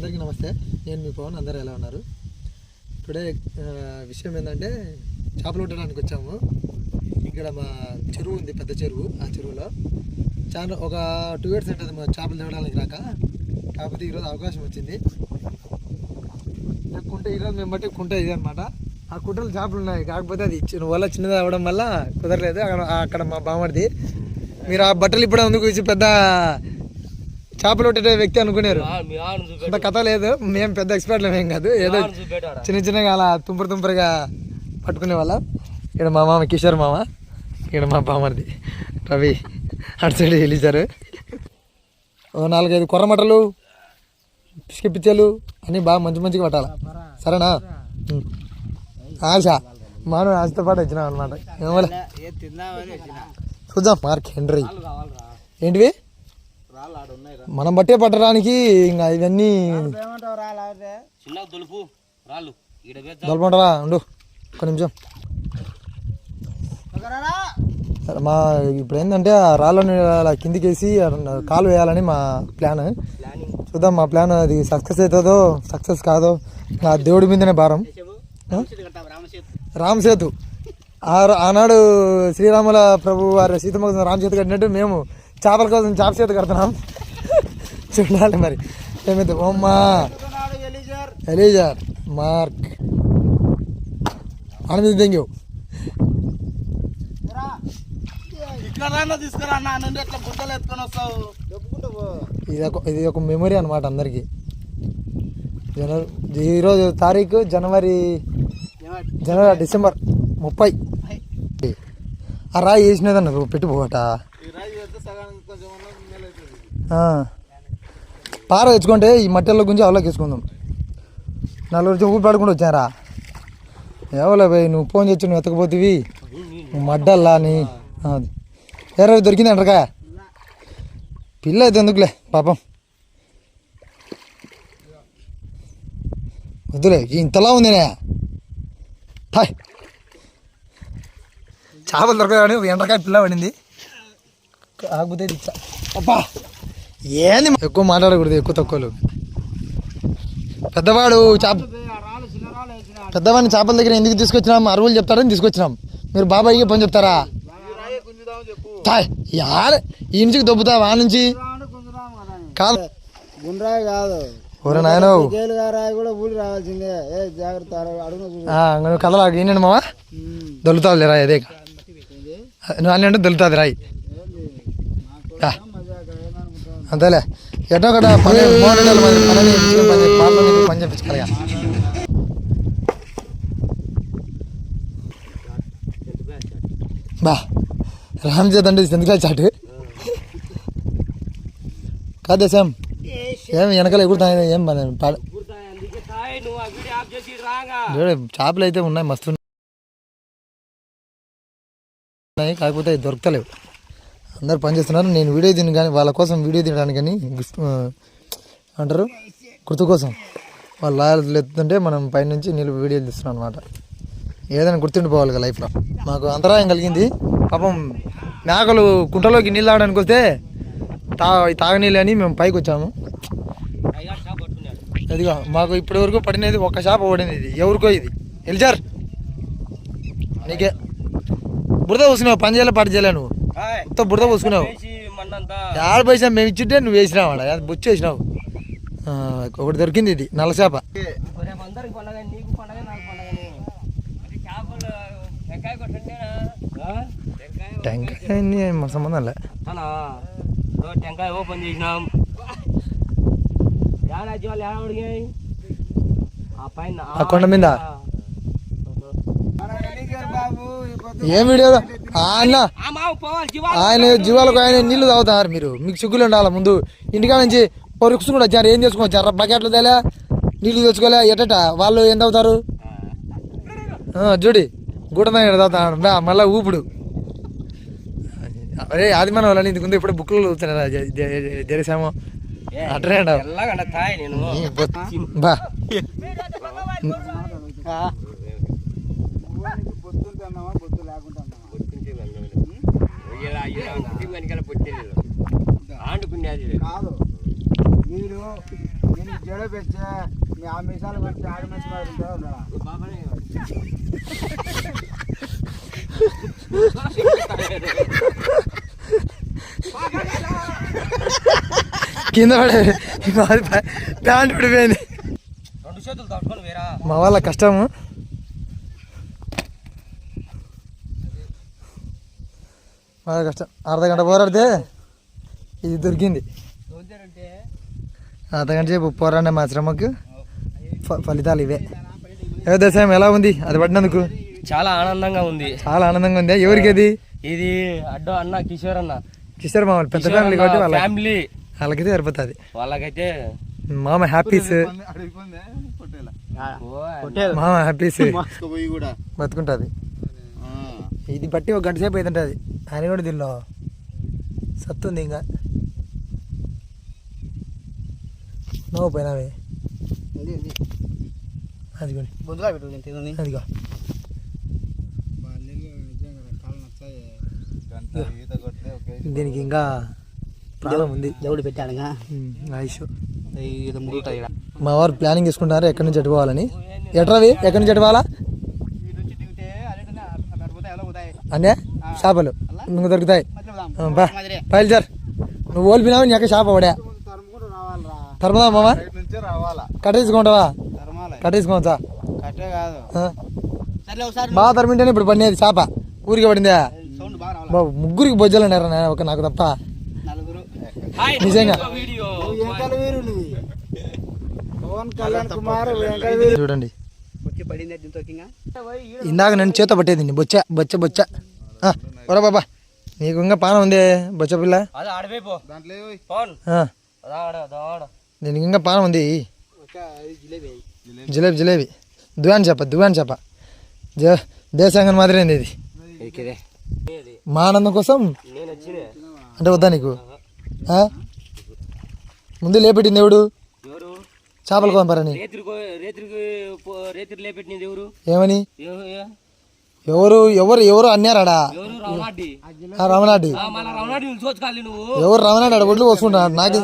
అందరికీ నమస్తే. నేను మీ పవన్ అందరూ ఎలా ఉన్నారు? టుడే విషయం ఏంటంటే చేపలు ఉండడానికి వచ్చాము. ఇక్కడ మా చెరువు ఉంది పెద్ద చెరువు ఆ చెరువులో. చాలా ఒక టూ ఇయర్స్ ఉంటుంది మా చేపలు తేవడానికి రాక. కాకపోతే ఈరోజు అవకాశం వచ్చింది. ఈ కుంట ఈరోజు మేము బట్టి కుంట ఇది అనమాట ఆ కుంటలు చేపలు ఉన్నాయి కాకపోతే అది చిన్న వల్ల చిన్నది అవ్వడం వల్ల కుదరలేదు. అక్కడ అక్కడ మా బామర్ది మీరు ఆ బట్టలు ఇప్పుడు అందుకు ఇచ్చి పెద్ద చేపలు పట్టే వ్యక్తి అనుకున్నారు అంత కథ లేదు. మేము పెద్ద ఎక్స్పర్ట్లు ఏం కాదు. ఏదో చిన్న చిన్నగా అలా తుంపర తుంపరగా పట్టుకునే వాళ్ళం. ఇక్కడ మా మామ కిషోర్ మామ ఇక్కడ మా బామర్ది రవి అటు సైడ్ వెళ్ళిచారు. ఓ నాలుగైదు కొర్రమటలు పిసికి పిచ్చలు అన్నీ బాగా మంచి మంచిగా పట్టాలి. సరేనా. ఆశ. మాను ఆశతో పాటు వచ్చినాం అనమాట ఏమోలే చూద్దాం. Mark Henry. ఏంటివి? మనం బట్టే పట్టడానికి ఇంకా ఇవన్నీ చిన్న దులుపు రాళ్ళు. ఈడ వేద్దాం. దొలపంటావా ఉండు. ఒక నిమిషం. మా ఇప్పుడు ఏంటంటే ఆ రాళ్ళని అలా కిందికి వేసి కాలు వేయాలని మా ప్లాన్. చూద్దాం మా ప్లాన్ అది సక్సెస్ అవుతుందో సక్సెస్ కాదో. నా దేవుడి మీదనే భారం. రామసేతు ఆ? ఆనాడు శ్రీరాముల ప్రభు వారి సీతమ్మ రామసేతు కట్టినట్టు మేము చేపల కోసం చేప చేతు కడుతున్నాం. చూడాలి మరి. ఏమైతే ఓమ్మా. Eliezer Mark. Anand thank you ఇది ఒక మెమొరీ అనమాట అందరికీ. జనవరి ఈరోజు తారీఖు జనవరి జనవరి డిసెంబర్ ముప్పై. ఆ రాయి వేసినదన్న పెట్టుకోట. ఈ రాయి పెడితే సగానికి కొంచెం ఉన్నది మేలు అవుతుంది. పార తెచ్చుకుంటే ఈ మట్టెల్లో గురించి అవలోకి వేసుకుందాం. నలుగురు ఊపి పడుకుంటూ వచ్చారా? ఎవలే పోయి నువ్వు ఫోన్ చేసి నువ్వు ఎత్తకపోతేవి. నువ్వు మడ్డల్లా అని అది ఎర్ర దొరికింది అంటారుగా? పిల్ల అయితే ఎందుకులే పాపం. వద్దులే ఇంతలా ఉందినే. హాయ్ చేపలు దొరకదని ఎండ్రకాయ పిల్ల పడింది కాకపోతే ఇచ్చా అబ్బా! ఏంది ఎక్కువ మాట్లాడకూడదు ఎక్కువ తక్కువలు. పెద్దవాడు చేప పెద్దవాడిని చేపల దగ్గర ఎందుకు తీసుకొచ్చినాం? అరువులు చెప్తారని తీసుకొచ్చినాం. మీరు బాబాయ్కి పని చెప్తారా? యాడ ఈ నుంచి దొబ్బుతావా? ఆ నుంచి? కాదు. గుండ్రాయి కాదు. ఓరే నాయనో. కథలా ఏంటండి మావా? దొలుతావులే రాయి అదే అంటే దొలుతుంది రాయి. అంతేలే. ఎటో ఒకట పని మూడు నెలలు పని పని పని చెప్పించుకోవాలి బా రామ్ చేత అంటే ఎందుకు చాటు? కాదే సామ్. ఏం వెనకాల ఎగురుతాయి ఏం పని? చూడు, చేపలు అయితే ఉన్నాయి మస్తు ఉన్నాయి కాకపోతే అవి దొరకలేవు అందరు పని చేస్తున్నారు నేను వీడియో తిని కానీ వాళ్ళ కోసం వీడియో తినడానికి కానీ గిఫ్ట్ అంటారు. గుర్తు కోసం. వాళ్ళు లాయలు ఎత్తుంటే మనం పైనుంచి నీళ్ళు వీడియోలు తీస్తున్నాం అనమాట ఏదైనా గుర్తుండిపోవాలి కదా లైఫ్లో. మాకు అంతరాయం కలిగింది. పాపం మేకలు కుంటలోకి నీళ్ళు తాగడానికి వస్తే తా తాగనీళ్ళు అని మేము పైకి వచ్చాము. అదిగా మాకు ఇప్పటి వరకు పడినది ఒక చేప పడినది ఎవరికో ఇది. ఎలిజార్. నీకే. బురద పూసుకున్నావు పని చేయలే చేయలే నువ్వు. మొత్తం బురద పూసుకున్నావు. ఆడ పైసా మేము ఇచ్చింటే నువ్వు వేసినావు ఆడ అది బొచ్చు వేసినావు. ఒకటి దొరికింది ఇది నల్ల చేప టెంకాయ మన సంబంధం లే. టెంకాయ ఓపెన్ చేసినాం. పైన ఆ కొండ మీద? ఏం వీడియో? ఆ అన్న. ఆ మావు పోవాలి జీవాలు ఆయన జీవాలకు ఆయన నీళ్ళు తాగుతారు మీరు. మీకు సిగ్గులు ఉండాలి ముందు? ఇంటికా నుంచి పొరుక్సు కూడా వచ్చారు. ఏం చేసుకుని వచ్చారు? బకెట్లు తేలే? నీళ్ళు తెచ్చుకోలే? ఎట్టట? వాళ్ళు ఏం తాగుతారు? చూడి గూడమే తాగుతాడు బా మళ్ళా ఊపుడు. అరే అది మన వాళ్ళని ఇందుకు ముందు ఇప్పుడు బుక్లు చదువుతున్నారా జరసాము. బొత్- బా. ఆండుకునేది కాదు. మీరు జడ పెంచే మీ ఆ మిసాలు పెట్టి ఆడ మనిషి మరి ఉంటాడా ఉన్నాడా? బాబానే. కింద పడే ప్యాంట్ పడిపోయింది రెండు చేతులు తట్టుకొని వేరా మా వాళ్ళ కష్టము. వాళ్ళ కష్టం. అర్ధ గంట పోరాడితే ఇది దొరికింది. అర్ధ గంట సేపు పోరాడే మా శ్రమకు ఫ- ఫలితాలు ఇవే. ఏ దశం ఎలా ఉంది? అది పడినందుకు చాలా ఆనందంగా ఉంది. చాలా ఆనందంగా ఉంది? ఎవరికి అది ఇది అడ్డో అన్న కిషోర్ అన్న. కిషోర్ మామ పెద్ద ఫ్యామిలీ కాబట్టి వాళ్ళ ఫ్యామిలీ వాళ్ళకైతే సరిపోతుంది. వాళ్ళకైతే మామ హ్యాపీస్. మామ హ్యాపీస్. బతుకుంటుంది. ఇది బట్టి ఒక గంట సేపు అవుతుంటుంది ఆయన కూడా దీనిలో సత్తుంది ఇంకా. నవ్వు పోయినావే? ఉంది. అదిగోండి. ముందుగా పెట్టు. అదిగో. దీనికి ఇంకా ప్రాణం ఉంది. దేవుడు పెట్టాడుగా. ఆయుష్ మా వారు ప్లానింగ్ చేసుకుంటున్నారు ఎక్కడి నుంచి ఎటు పోవాలని ఎట్రవి ఎక్కడి నుంచి ఎటు పోవాలా అనే చేపలు. నువ్వు దొరుకుతాయి. బయలుదేరు. నువ్వు ఓల్పినావు నీ యొక్క తరుముకుంటూ రావాలరా. తరమదా మామ? నుంచి రావాలా? కట్టేసుకుంటావా తరమాలి. కట్టేసుకోవచ్చా కట్టే కాదు. ఆ? సర్లే ఒకసారి బాగా తరిమింటేనే ఇప్పుడు పడినది చేప ఊరికి పడిందా. సౌండ్ బాగా రావాలి? బాబు ముగ్గురికి బొజ్జలు అన్నారు ఒక నాకు తప్ప. నలుగురు. హాయ్ నిజంగా. చూడండి. ఇందాక నేను చేత పట్టేది బొచ్చ బొచ్చ బొచ్చ. ఒరా బాబా. నీకు ఇంకా పానం ఉంది బొచ్చ పిల్ల. అది ఆడిపోయి దాంట్లో పవన్ ఆ, అదా ఆడ అదా ఆడ. దీనికి ఇంకా పానం ఉంది. జిలేబీ జిలేబీ జిలేబీ. దువాన్ చేప దువాన్ చేప. జ దేశాంగన్ మాదిరి ఇది. మా ఆనందం కోసం? నేను వచ్చిన. అంటే వద్దా నీకు? ఆ? ముందు లేపెట్టింది ఎవడు? ఎవరు? చేపల కోంపరని ఏమని? ఎవరు ఎవరు ఎవరు అన్నారాడా? ఎవరు? రమణాడ్డి ఆ రమణాడి ఆ, మన రమణాడ్డి చూసుకోవాలి నువ్వు. ఎవరు రమణాడి ఆడ ఒడ్లు పోసుకుంటున్నాడు నాకు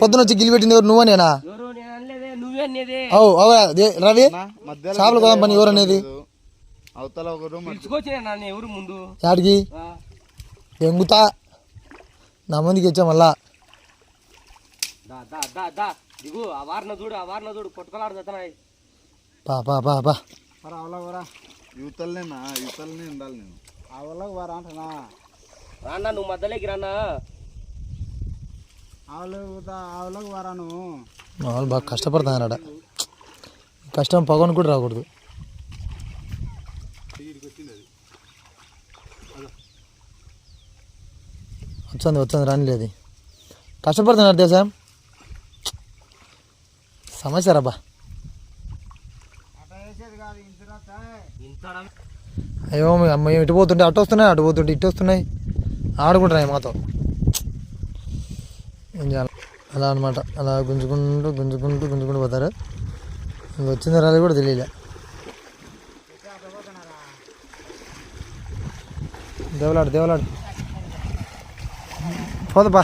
పొద్దున వచ్చి గిలి పెట్టింది ఎవరు? నువ్వు నేనా ఎవరు? నేను అనలేదే నువ్వే అనేదే అవు అవు అదే రవి? మధ్యలో చేపల కోదాం పని ఎవరు అనేది యాడికి? ఎంగుతా. నా ముందుకి వచ్చా మళ్ళా. దా దా దా దా. దిగు ఆ వారన చూడు ఆ వారన చూడు. కొట్టుకోలాడుతున్నాయి పా పా పా పా. యువతలనేనా? యువతలనే ఉండాలి నేను. అవలకు వరా అంటున్నా. రాన్నా నువ్వు మధ్యలోకి రాన్నా. ఆవులకు ఆవులకు వరాను వాళ్ళు బాగా కష్టపడుతున్నారు ఆడ కష్టం పగను కూడా రాకూడదు. వచ్చింది వచ్చింది రానిలేదు కష్టపడుతున్నారు దేశం సమస్య రాబా అయ్యో మీ అమ్మ ఇటు పోతుంటే అటు వస్తున్నాయి అటు పోతుంటే ఇటు వస్తున్నాయి. ఆడుకుంటున్నాయి మాతో. ఏం చేయాలి? అలా అనమాట అలా గుంజుకుంటూ గుంజుకుంటూ గుంజుకుంటూ పోతారు. ఇంక వచ్చింది రాలి కూడా తెలియలే. దేవలాడు దేవలాడు. పోదపా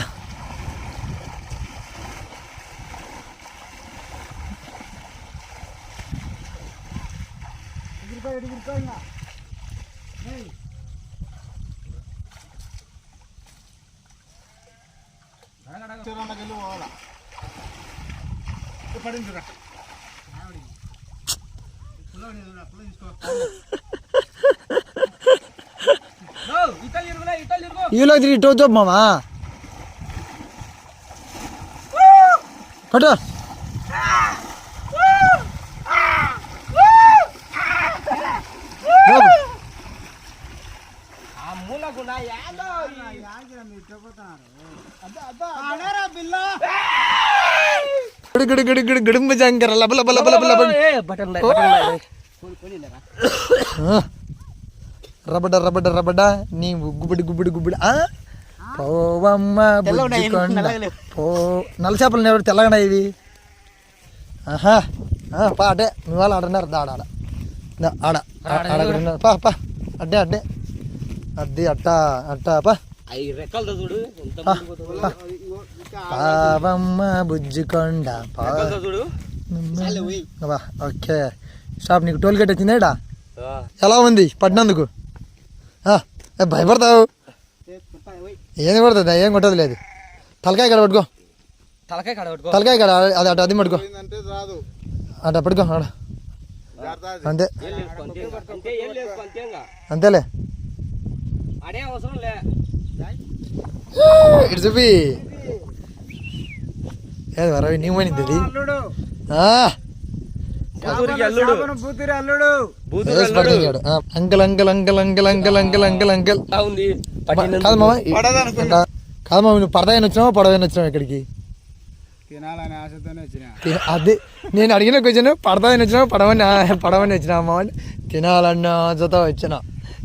ఇతలు ఇరుగులే ఇతలు ఇరుగు ఈలో తిరిగి ఇటు వచ్చా మామా పట్టు గుడి గుడి గుడి గుడుంబ జంకర లబ లబ లబ లబ లబ. రబడ రబడ రబడ నీ గుబ్బడి గుబ్బడి గుబ్బడి ఆ? పోవమ్మ. పో. నల్ల చేపలు ఎవరు? తెల్లగా ఇవి. ఆహా. ఆ, పా అడ్డే మీ వాళ్ళు ఆడన్నారు. దా ఆడ ఆడ. ఆడ పా. అడ్డే అడ్డే. అది అట్టా అట్టాపా బుజ్జి బుజ్జికొండ ఓకే. షాప్ నీకు టోల్ గేట్ వచ్చిందేడా ఎలా ఉంది? పడినందుకు భయపడతావు? ఏది పడుతుంది ఏం కొట్టదు లేదు. తలకాయ కడ పట్టుకో. తలకాయ కడ తలకాయ కడ అది అటు అది పట్టుకో. అటు పట్టుకో అంతే. అంతేలే. ఆడే అవసరం లే. ఇటు చూపి. ఏది వరవి నీ పోయింది ఇది uncle uncle uncle uncle uncle uncle uncle uncle. కాదు మామ. కాదు మామ నువ్వు పడదాయని వచ్చినావా పడవని వచ్చినావు ఇక్కడికి? తినాలనే ఆశతోనే వచ్చిన. అదే నేను అడిగిన క్వశ్చన్ వచ్చినా పడవని పడవని వచ్చినా అమ్మ తినాలన్న జత వచ్చిన.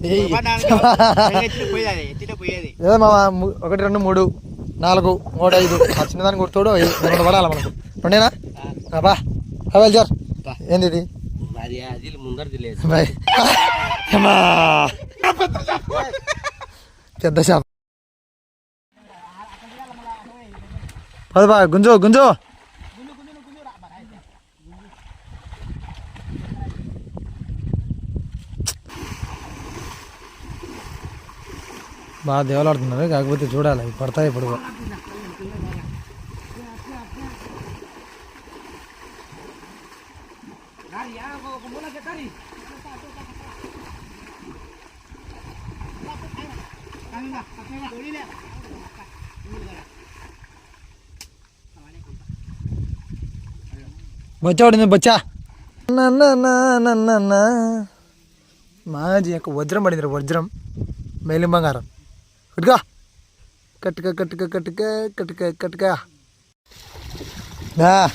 ఏదో ము- ఒకటి రెండు మూడు నాలుగు మూడు ఐదు. ఆ చిన్నదాన్ని గుర్తుడు రెండు పడాలి మనకు. రెండేనా? బా. వెల్ సార్ ఏంది ఇది. పెద్ద షాప్ పద బా గుంజు గుంజు. బాగా దేవలాడుతున్నారు. కాకపోతే చూడాలి అవి పడతాయి ఇప్పుడు బొచ్చా? పడింది బొచ్చా మాజీ యొక్క వజ్రం పడింది వజ్రం. మేలిం బంగారం. కట్టుగా కట్టుక కట్టుక కట్టుక కట్టుక కట్టుక. నా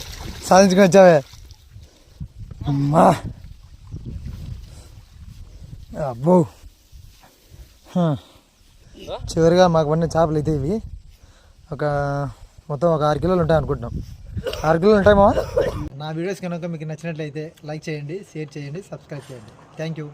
సాధించుకొని వచ్చావే. అమ్మా. అబ్బో. హ. చివరిగా మాకు పడిన చేపలు అయితే ఇవి. ఒక మొత్తం ఒక ఆరు కిలోలు ఉంటాయి అనుకుంటున్నాం. ఆరు కిలోలు ఉంటాయి మా నా వీడియోస్ కనుక మీకు నచ్చినట్లయితే లైక్ చేయండి షేర్ చేయండి సబ్స్క్రైబ్ చేయండి. Thank you.